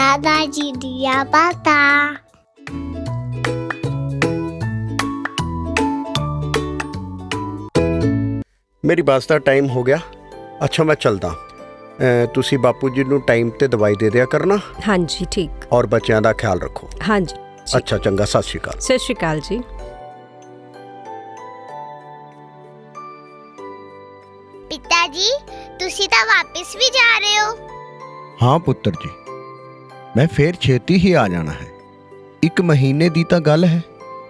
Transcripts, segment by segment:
ਦਾਦਾ ਜੀ ਦੀਆਂ ਬਾਤਾਂ ਮੇਰੀ ਬੱਸ ਦਾ ਟਾਈਮ ਹੋ ਗਿਆ ਅੱਛਾ ਮੈਂ ਚੱਲਦਾ ਤੁਸੀਂ ਬਾਪੂ ਜੀ ਨੂੰ ਟਾਈਮ ਤੇ ਦਵਾਈ ਦੇ ਦਿਆ ਕਰਨਾ ਹਾਂਜੀ ਠੀਕ ਔਰ ਬੱਚਿਆਂ ਦਾ ਖਿਆਲ ਰੱਖੋ ਹਾਂਜੀ ਠੀਕ। ਅੱਛਾ ਚੰਗਾ ਸਤਿ ਸ਼੍ਰੀ ਅਕਾਲ ਸਤਿ ਸ਼੍ਰੀ ਅਕਾਲ ਜੀ ਪਿਤਾ ਜੀ ਤੁਸੀਂ ਤਾਂ ਵਾਪਸ ਵੀ ਜਾ ਰਹੇ ਹੋ ਹਾਂ ਪੁੱਤਰ ਜੀ ਮੈਂ ਫੇਰ ਛੇਤੀ ਹੀ ਆ ਜਾਣਾ ਹੈ। ਇੱਕ ਮਹੀਨੇ ਦੀ ਤਾਂ ਗੱਲ ਹੈ।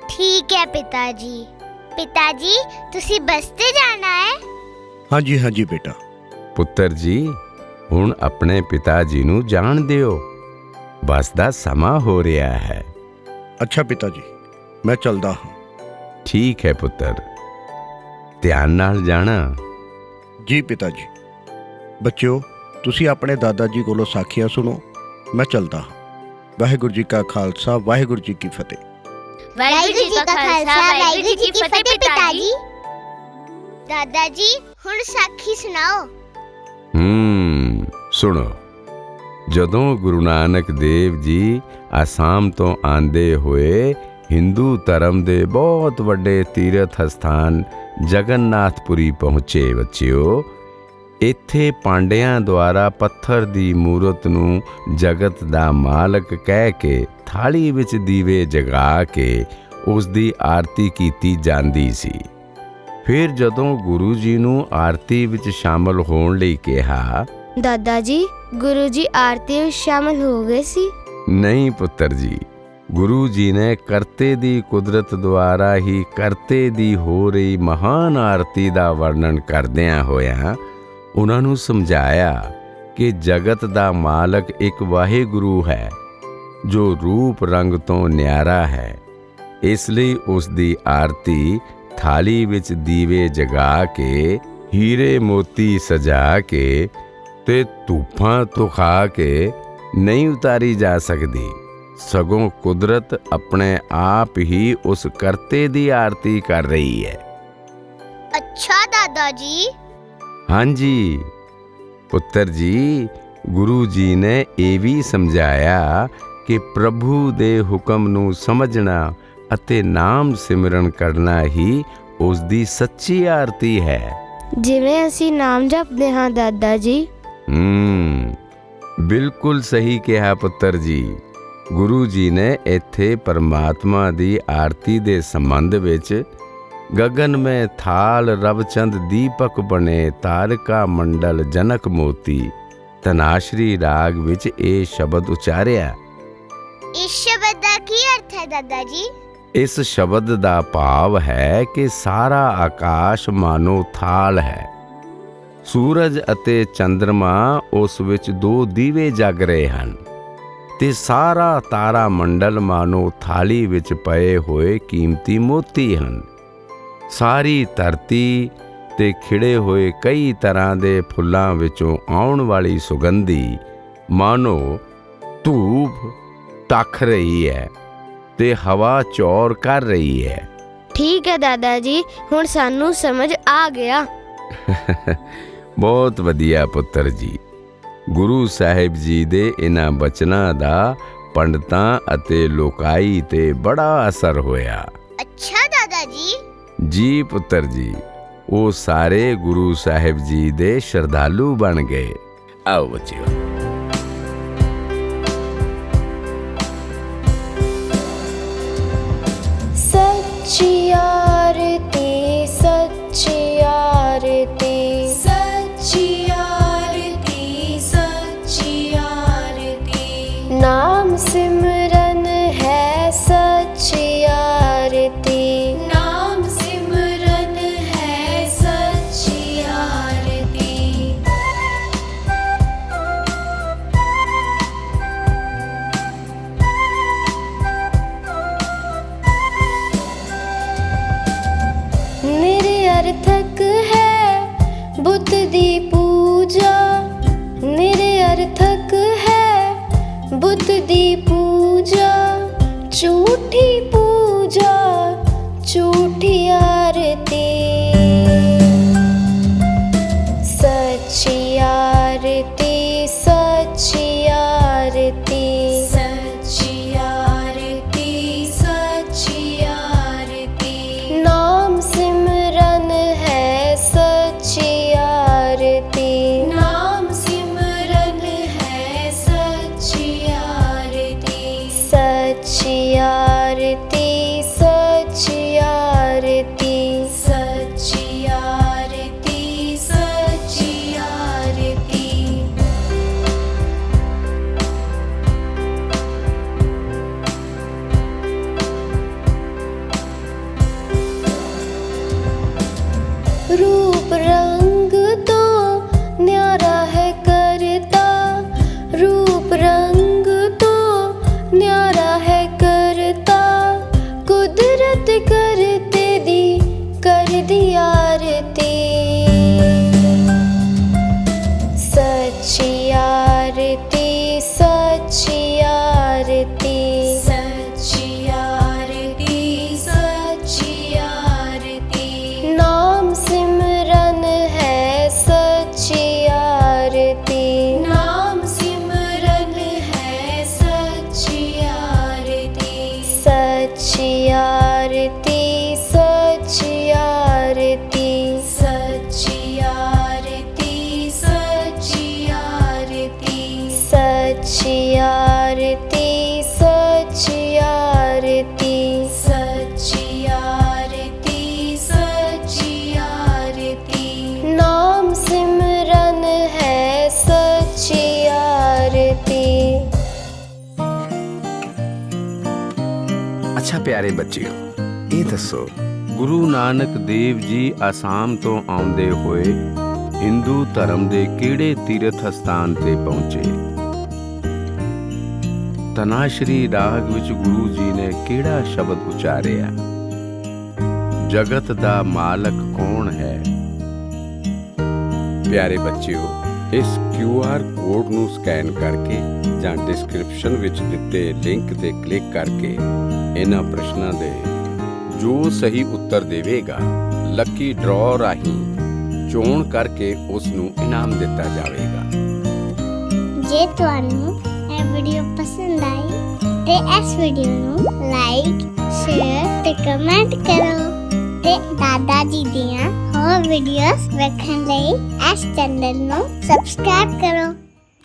ਠੀਕ ਹੈ ਪਿਤਾ ਜੀ ਪਿਤਾ ਜੀ ਤੁਸੀਂ ਬੱਸ ਤੇ ਜਾਣਾ ਹੈ? ਹਾਂਜੀ ਹਾਂਜੀ ਬੇਟਾ। ਪੁੱਤਰ ਜੀ ਹੁਣ ਆਪਣੇ ਪਿਤਾ ਜੀ ਨੂੰ ਜਾਣ ਦਿਓ। ਬਸ ਦਾ ਸਮਾਂ ਹੋ ਰਿਹਾ ਹੈ। ਅੱਛਾ ਪਿਤਾ ਜੀ ਮੈਂ ਚੱਲਦਾ ਹਾਂ। ਠੀਕ ਹੈ ਪੁੱਤਰ। ਧਿਆਨ ਨਾਲ ਜਾਣਾ। ਜੀ ਪਿਤਾ ਜੀ ਬੱਚਿਓ ਤੁਸੀਂ ਆਪਣੇ ਦਾਦਾ ਜੀ ਕੋਲੋਂ ਸਾਖੀਆਂ ਸੁਣੋ। ਮੈਂ ਚੱਲਦਾ ਹਾਂ। ਵਾਹਿਗੁਰੂ ਜੀ ਕਾ ਖਾਲਸਾ ਵਾਹਿਗੁਰੂ ਜੀ ਕੀ ਫਤਿਹ। ਵਾਹਿਗੁਰੂ ਜੀ ਕਾ ਖਾਲਸਾ ਵਾਹਿਗੁਰੂ ਜੀ ਕੀ ਫਤਿਹ ਪਿਤਾ ਜੀ ਦਾਦਾ ਜੀ ਹੁਣ ਸਾਖੀ ਸੁਣਾਓ। ਹੂੰ ਸੁਣੋ। ਜਦੋਂ ਗੁਰੂ ਨਾਨਕ ਦੇਵ ਜੀ ਆਸਾਮ ਤੋਂ ਆਂਦੇ ਹੋਏ ਹਿੰਦੂ ਧਰਮ ਦੇ ਬਹੁਤ ਵੱਡੇ ਤੀਰਥ ਸਥਾਨ ਜਗਨਨਾਥਪੁਰੀ ਪਹੁੰਚੇ ਬੱਚਿਓ ਇੱਥੇ ਪਾਂਡਿਆਂ ਦੁਆਰਾ ਪੱਥਰ ਦੀ ਮੂਰਤ ਨੂੰ ਜਗਤ ਦਾ ਮਾਲਕ ਕਹਿ ਕੇ ਥਾਲੀ ਵਿੱਚ ਦੀਵੇ ਜਗਾ ਕੇ ਉਸ ਦੀ ਆਰਤੀ ਕੀਤੀ ਜਾਂਦੀ ਸੀ। ਫਿਰ ਜਦੋਂ ਗੁਰੂ ਜੀ ਨੂੰ ਆਰਤੀ ਵਿੱਚ ਸ਼ਾਮਲ ਹੋਣ ਲਈ ਕਿਹਾ ਦਾਦਾ ਜੀ ਗੁਰੂ ਜੀ ਆਰਤੀ ਵਿੱਚ ਸ਼ਾਮਲ ਹੋ ਗਏ ਸੀ। ਨਹੀਂ ਪੁੱਤਰ ਜੀ ਗੁਰੂ ਜੀ ਨੇ ਕਰਤੇ ਦੀ ਕੁਦਰਤ ਦੁਆਰਾ ਹੀ ਕਰਤੇ ਦੀ ਹੋ ਰਹੀ ਮਹਾਨ ਆਰਤੀ ਦਾ ਵਰਣਨ ਕਰਦਿਆਂ ਹੋਇਆਂ ਉਹਨਾਂ ਨੂੰ ਸਮਝਾਇਆ ਕਿ ਜਗਤ ਦਾ ਮਾਲਕ ਇੱਕ ਵਾਹਿਗੁਰੂ ਹੈ, ਜੋ ਰੂਪ ਰੰਗ ਤੋਂ ਨਿਆਰਾ ਹੈ। ਇਸ ਲਈ ਉਸ ਦੀ ਆਰਤੀ ਥਾਲੀ ਵਿੱਚ ਦੀਵੇ ਜਗਾ ਕੇ, ਹੀਰੇ ਮੋਤੀ ਸਜਾ ਕੇ ਤੇ ਧੂਫਾਂ ਤੁਖਾ ਕੇ ਨਹੀਂ ਉਤਾਰੀ ਜਾ ਸਕਦੀ। ਸਗੋਂ ਕੁਦਰਤ ਆਪਣੇ ਆਪ ਹੀ ਉਸ ਕਰਤੇ ਦੀ ਆਰਤੀ ਕਰ ਰਹੀ ਹੈ। ਅੱਛਾ ਦਾਦਾ ਜੀ ਹਾਂਜੀ ਪੁੱਤਰ ਜੀ ਗੁਰੂ ਜੀ ਨੇ ਇਹ ਵੀ ਸਮਝਾਇਆ ਕਿ ਪ੍ਰਭੂ ਦੇ ਹੁਕਮ ਨੂੰ ਸਮਝਣਾ ਅਤੇ ਨਾਮ ਸਿਮਰਨ ਕਰਨਾ ਹੀ ਉਸ ਦੀ ਸੱਚੀ ਆਰਤੀ ਹੈ। ਜਿਵੇਂ ਅਸੀਂ ਨਾਮ ਜਪਦੇ ਹਾਂ ਦਾਦਾ ਜੀ। ਹੂੰ ਬਿਲਕੁਲ ਸਹੀ ਕਿਹਾ ਪੁੱਤਰ ਜੀ। ਗੁਰੂ ਜੀ ਨੇ ਇੱਥੇ ਪਰਮਾਤਮਾ ਦੀ ਆਰਤੀ ਦੇ ਸੰਬੰਧ ਵਿੱਚ गगन में थाल रवचंद ਦੀਪਕ ਬਣੇ ਤਾਰਕਾ ਮੰਡਲ ਜਨਕ ਮੋਤੀ ਤਨਾਸ਼ਰੀ ਰਾਗ ਵਿੱਚ ਇਹ ਸ਼ਬਦ ਉਚਾਰਿਆ। ਇਸ ਸ਼ਬਦ ਦਾ ਕੀ ਅਰਥ ਹੈ ਦਾਦਾ ਜੀ? ਇਸ ਸ਼ਬਦ ਦਾ ਭਾਵ ਹੈ ਕਿ ਸਾਰਾ ਆਕਾਸ਼ ਮਾਨੋ ਥਾਲ ਹੈ। ਸੂਰਜ ਅਤੇ ਚੰ드ਰਮਾ ਉਸ ਵਿੱਚ ਦੋ ਦੀਵੇ ਜਗ ਰਹੇ ਹਨ ਤੇ ਸਾਰਾ ਤਾਰਾ ਮੰਡਲ ਮਾਨੋ ਥਾਲੀ ਵਿੱਚ ਪਏ ਹੋਏ ਕੀਮਤੀ ਮੋਤੀ ਹਨ। ਸਾਰੀ ਧਰਤੀ ਤੇ ਖਿੜੇ ਹੋਏ ਕਈ ਤਰ੍ਹਾਂ ਦੇ ਫੁੱਲਾਂ ਵਿੱਚੋਂ ਆਉਣ ਵਾਲੀ ਸੁਗੰਧੀ ਮਾਨੋ ਧੂਪ ਤਖ ਰਹੀ ਹੈ ਤੇ ਹਵਾ ਚੌਰ ਕਰ ਰਹੀ ਹੈ। ਠੀਕ ਹੈ ਦਾਦਾ ਜੀ ਹੁਣ ਸਾਨੂੰ ਸਮਝ ਆ ਗਿਆ। ਬਹੁਤ ਵਧੀਆ ਪੁੱਤਰ ਜੀ। ਗੁਰੂ ਸਾਹਿਬ ਜੀ ਦੇ ਇਹਨਾਂ ਬਚਨਾਂ ਦਾ ਪੰਡਤਾਂ ਅਤੇ ਲੋਕਾਈ ਤੇ ਬੜਾ ਅਸਰ ਹੋਇਆ। ਜੀ ਪੁੱਤਰ ਜੀ ਉਹ ਸਾਰੇ ਗੁਰੂ ਸਾਹਿਬ ਜੀ ਦੇ ਸ਼ਰਧਾਲੂ ਬਣ ਗਏ। ਆਓ ਬੱਚਿਓ। ਹੈ। ਬੁੱਤ ਦੀ ਪੂਜਾ ਨਿਰਅਰਥਕ ਹੈ। ਬੁੱਤ ਦੀ ਪੂਜਾ ਝੂਠੀ April. ਅੱਛਾ ਪਿਆਰੇ ਬੱਚਿਓ, ਇਹ ਦੱਸੋ, ਗੁਰੂ ਨਾਨਕ ਦੇਵ ਜੀ ਆਸਾਮ ਤੋਂ ਆਉਂਦੇ ਹੋਏ ਹਿੰਦੂ ਧਰਮ ਦੇ ਕਿਹੜੇ ਤੀਰਥ ਸਥਾਨ ਤੇ ਪਹੁੰਚੇ? ਤਨਾਸ਼ਰੀ ਰਾਗ ਵਿੱਚ ਗੁਰੂ ਜੀ ਨੇ ਕਿਹੜਾ ਸ਼ਬਦ ਉਚਾਰਿਆ? ਜਗਤ ਦਾ ਮਾਲਕ ਕੌਣ ਹੈ? ਪਿਆਰੇ ਬੱਚਿਓ, ਇਸ QR ਕੋਡ ਨੂੰ ਸਕੈਨ ਕਰਕੇ ਜਾਂ ਡਿਸਕ੍ਰਿਪਸ਼ਨ ਵਿੱਚ ਦਿੱਤੇ ਲਿੰਕ ਤੇ ਕਲਿੱਕ ਕਰਕੇ ਇਹਨਾਂ ਪ੍ਰਸ਼ਨਾਂ ਦੇ ਜੋ ਸਹੀ ਉੱਤਰ ਦੇਵੇਗਾ ਲੱਕੀ ਡਰਾਅ ਰਾਹੀਂ ਚੋਣ ਕਰਕੇ ਉਸ ਨੂੰ ਇਨਾਮ ਦਿੱਤਾ ਜਾਵੇਗਾ। ਜੇ ਤੁਹਾਨੂੰ ਇਹ ਵੀਡੀਓ ਪਸੰਦ ਆਈ, ਤੇ ਇਸ ਵੀਡੀਓ ਨੂੰ ਲਾਈਕ ਸ਼ੇਅਰ ਤੇ ਕਮੈਂਟ ਕਰੋ। ਤੇ ਦਾਦਾ ਜੀ ਦੀਆਂ ਹੋਰ ਵੀਡੀਓਜ਼ ਵੇਖਣ ਲਈ ਇਸ ਚੈਨਲ ਨੂੰ ਸਬਸਕ੍ਰਾਈਬ ਕਰੋ।